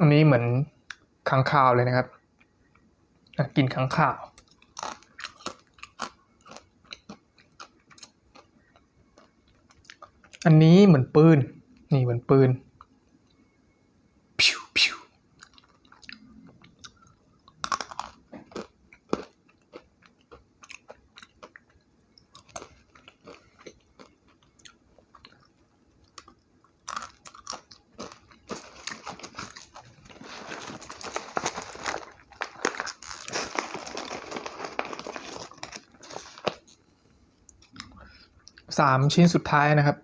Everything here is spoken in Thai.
อันนี้เหมือนค้างคาวเลยนะครับอะกินค้างคาวอันนี้เหมือนปืน นี่เหมือนปืน 3 ชิ้นสุดท้ายนะครับ